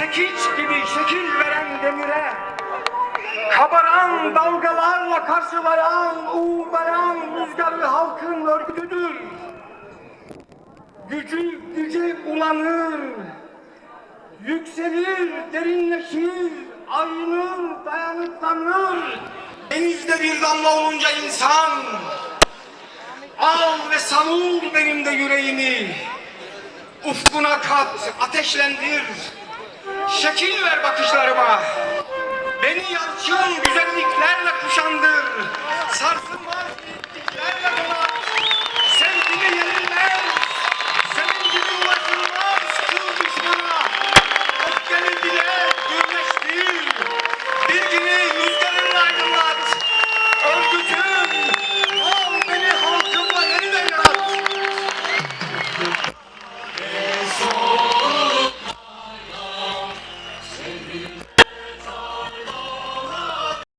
çekiç gibi şekil veren demire, kabaran dalgalarla karşılayan, uğulayan rüzgarlı halkın örgütüdür. Gücü güce ulanır, yükselir, derinleşir, ayınır, dayanıklanır. Denizde bir damla olunca insan, al ve savur benim de yüreğimi. Ufkuna kat, ateşlendir, şekil ver bakışlarıma.